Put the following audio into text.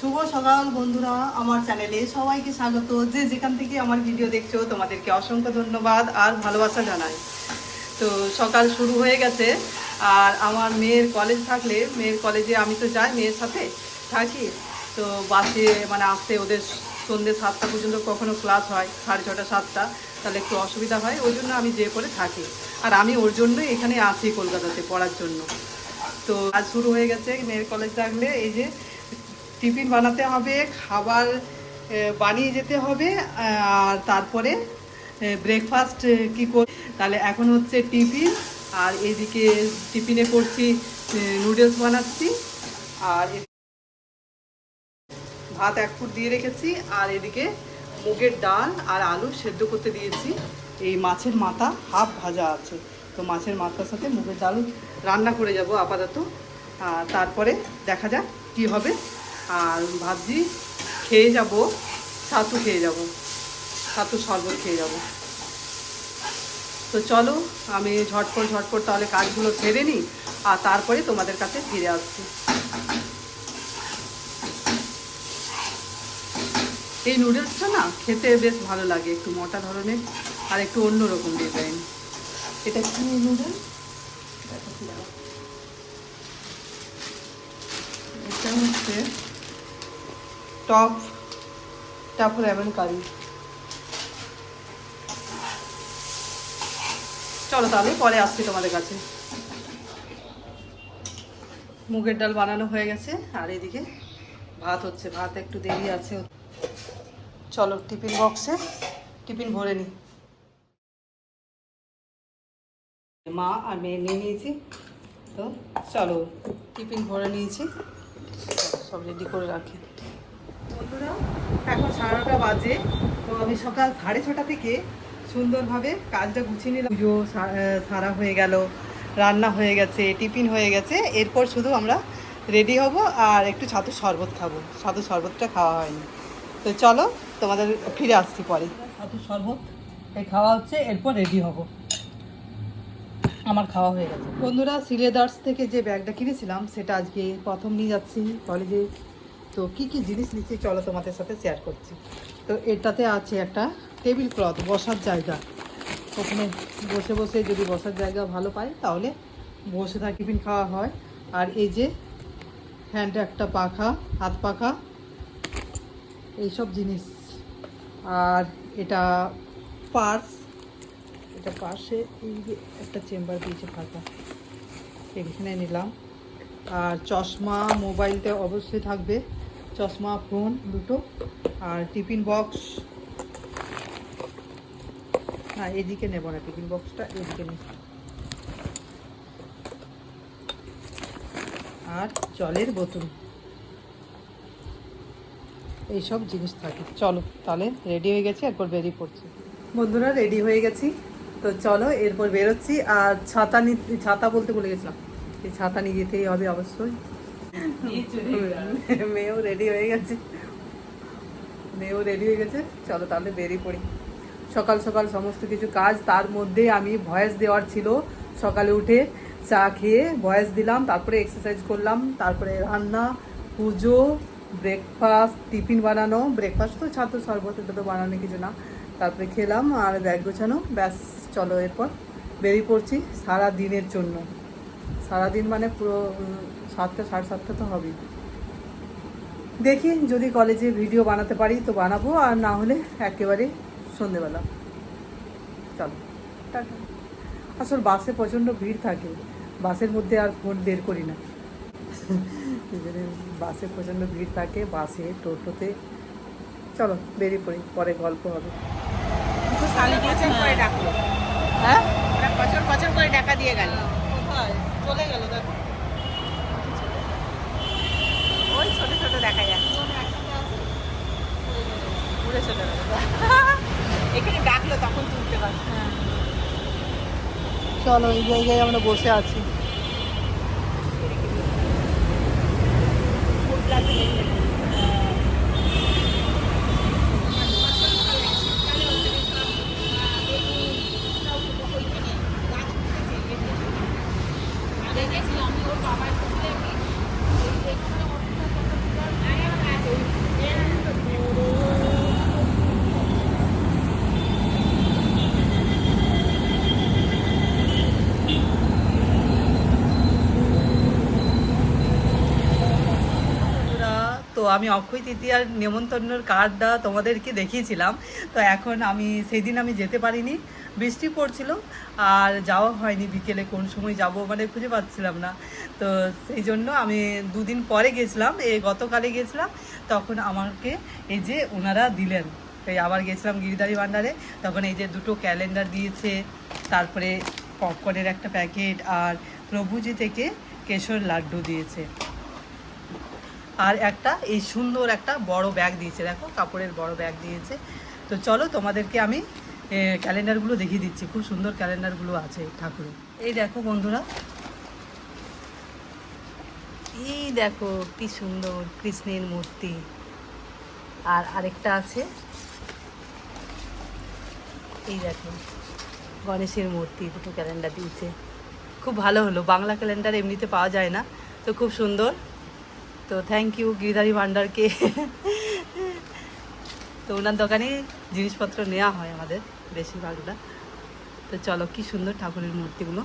শুভ সকাল বন্ধুরা, আমার চ্যানেলে সবাইকে স্বাগত। যে যেখান থেকে আমার ভিডিও দেখছ, তোমাদেরকে অসংখ্য ধন্যবাদ আর ভালোবাসা জানাই। তো সকাল শুরু হয়ে গেছে, আর আমার মেয়ের কলেজ থাকলে, মেয়ের কলেজে আমি তো যাই মেয়ের সাথে থাকি। তো বাসে মানে আসতে ওদের সন্ধ্যে সাতটা পর্যন্ত কখনো ক্লাস হয়, সাড়ে ছটা, সাতটা, তাহলে একটু অসুবিধা হয়, ওই জন্য আমি যে করে থাকি। আর আমি ওর জন্যই এখানে আসি কলকাতাতে পড়ার জন্য। তো আজ শুরু হয়ে গেছে, মেয়ের কলেজ থাকলে এই যে টিফিন বানাতে হবে, খাবার বানিয়ে যেতে হবে আর তারপরে ব্রেকফাস্ট কি কর, তাহলে এখন হচ্ছে টিফিন, আর এদিকে টিফিনে করছি নুডলস বানাচ্ছি, আর ভাত এক ফুট দিয়ে রেখেছি, আর এদিকে মুগের ডাল আর আলু সেদ্ধ করতে দিয়েছি। এই মাছের মাথা হাফ ভাজা আছে, তো মাছের মাথার সাথে মুগের ডাল রান্না করে যাব আপাতত। তারপরে দেখা যাক কি হবে। আর ভাবছি খেয়ে যাব, ছাতু খেয়ে যাব, ছাতু শরবত খেয়ে যাব। তো চলো, আমি ঝটপট ঝটপট তাহলে কাজগুলো সেরে নিই, আর তারপরে তোমাদের কাছে ফিরে আসছি। এই নুডলসটা না খেতে বেশ ভালো লাগে, একটু মোটা ধরনের আর একটু অন্যরকম ডিজাইন এটা কি noodles? Top top lemon curry চলো তাহলে পরে আসছি তোমাদের কাছে। মুগের ডাল বানানো হয়ে গেছে, আর এদিকে ভাত হচ্ছে। ভাত একটু দেরি আছে। চলো টিফিন বক্সে, টিফিন ভরে নিই মা আর মেয়ে নিয়ে নিয়েছি। তো চলো টিফিন ভরে নিয়েছি। সব রেডি করে রাখি। বন্ধুরা এখন সাড়ে বাজে। তো আমি সকাল সাড়ে ছটা থেকে সুন্দরভাবে কাজটা গুছিয়ে নিলাম। পুজো সারা হয়ে গেল রান্না হয়ে গেছে টিফিন হয়ে গেছে। এরপর শুধু আমরা রেডি হব আর একটু ছাতু শরবত খাব। ছাতু শরবতটা খাওয়া হয়নি। তো চলো তোমাদের ফিরে আসছি পরে। ছাতু শরবত এই খাওয়া হচ্ছে এরপর রেডি হব। আমার খাওয়া হয়ে গেছে। বন্ধুরা সিলেদার্স থেকে যে ব্যাগটা কিনেছিলাম সেটা আজকে প্রথম নিয়ে যাচ্ছি কলেজে। তো কি কি জিনিস নিচ্ছি চলো তোমাদের সাথে শেয়ার করছি। তো এটাতে আছে একটা টেবিল ক্লথ বসার জায়গা। ওখানে বসে বসে যদি বসার জায়গা ভালো পাই, তাহলে বসে থাকি, টিফিন খাওয়া হয়। আর এই যে হ্যান্ড একটা পাখা, হাত পাখা, এইসব জিনিস। আর এটা পার্স, এটা পাশে এই যে একটা চেম্বার দিয়েছে ফাঁকা এখানে নিলাম। আর চশমা মোবাইলটা অবশ্যই থাকবে। চশমা, ফোন দুটো আর টিফিন বক্স। না, এদিকে নেব না, টিফিন বক্সটা এদিকে নেব আর জলের বোতল। এইসব জিনিস থাকে। চলো, তাহলে রেডি হয়ে গেছি, এরপর বেরিয়ে পড়ছি। বন্ধুরা রেডি হয়ে গেছি। তো চলো, এরপর বেরোচ্ছি। আর ছাতা নি ছাতা বলতে ভুলে গেছিলাম। এই ছাতা নিয়ে যেতেই হবে অবশ্যই। মেয়েও রেডি হয়ে গেছে। মেয়েও রেডি হয়ে গেছে। চলো তাহলে বেরিয়ে পড়ি। সকাল সকাল সমস্ত কিছু কাজ, তার মধ্যে আমি ভয়েস দেওয়ার ছিল। সকালে উঠে চা খেয়ে ভয়েস দিলাম, তারপরে এক্সারসাইজ করলাম, তারপরে রান্না, পুজো ব্রেকফাস্ট টিফিন বানানো। ব্রেকফাস্ট তো ছাত্র শরবত, এটা তো বানানো কিছু না। তারপরে খেলাম আর ব্যাগ গোছানো। ব্যাস, চলো এরপর বেরিয়ে পড়ছি সারা দিনের জন্য। সারাদিন মানে পুরো সাতটা সাড়ে সাতটা তো হবেই। দেখি যদি কলেজে ভিডিও বানাতে পারি তো বানাবো আর না হলে একেবারে সন্ধেবেলা। চলো। টাটা। আসল বাসে প্রচণ্ড ভিড় থাকে বাসের মধ্যে আর ফোন বের করি না। বাসে প্রচণ্ড ভিড় থাকে বাসে টোটোতে। চলো বেরিয়ে পড়ি পরে গল্প হবে। হ্যাঁ? করে ডাকা দিয়ে গেল কোথায় চলে গেল দেখো ওই ছোট ছোট দেখা যাচ্ছে ঘুরে চলে গেল এখানে ডাকলো তখন তুলতে পারছি চলো এই জায়গায় আমরা বসে আছি তো আমি অক্ষয় তৃতীয়ার নেমন্তন্নর কার্ডটা তোমাদেরকে দেখিয়েছিলাম। তো এখন আমি সেই দিন আমি যেতে পারিনি, বৃষ্টি পড়ছিল আর যাওয়া হয়নি বিকেলে, কোন সময় যাব মানে খুঁজে পাচ্ছিলাম না। তো সেই জন্য আমি দুদিন পরে গেছিলাম, এই গতকালে গেছিলাম, তখন আমাকে এই যে ওনারা দিলেন তাই আবার গেছিলাম গিরিদারি ভান্ডারে তখন এই যে দুটো ক্যালেন্ডার দিয়েছে, তারপরে পপকর্নের একটা প্যাকেট আর প্রভুজি থেকে কেশর লাড্ডু দিয়েছে। আর একটা, এই সুন্দর একটা বড় ব্যাগ দিয়েছে, দেখো, কাপড়ের বড় ব্যাগ দিয়েছে। তো চলো, তোমাদেরকে আমি ক্যালেন্ডারগুলো দেখিয়ে দিচ্ছি। খুব সুন্দর ক্যালেন্ডারগুলো আছে ঠাকুরের এই দেখো, বন্ধুরা। এই দেখো, কি সুন্দর কৃষ্ণের মূর্তি। আর আরেকটা আছে। এই দেখো, গণেশের মূর্তি, দুটো ক্যালেন্ডার দিয়েছে। খুব ভালো হলো, বাংলা ক্যালেন্ডার এমনিতে পাওয়া যায় না, তো খুব সুন্দর। তো থ্যাংক ইউ গিরিধারী ভান্ডারকে। তো ওনার দোকানে জিনিসপত্র নেওয়া হয় আমাদের বেশিরভাগটা। তো চলো কি সুন্দর ঠাকুরের মূর্তিগুলো।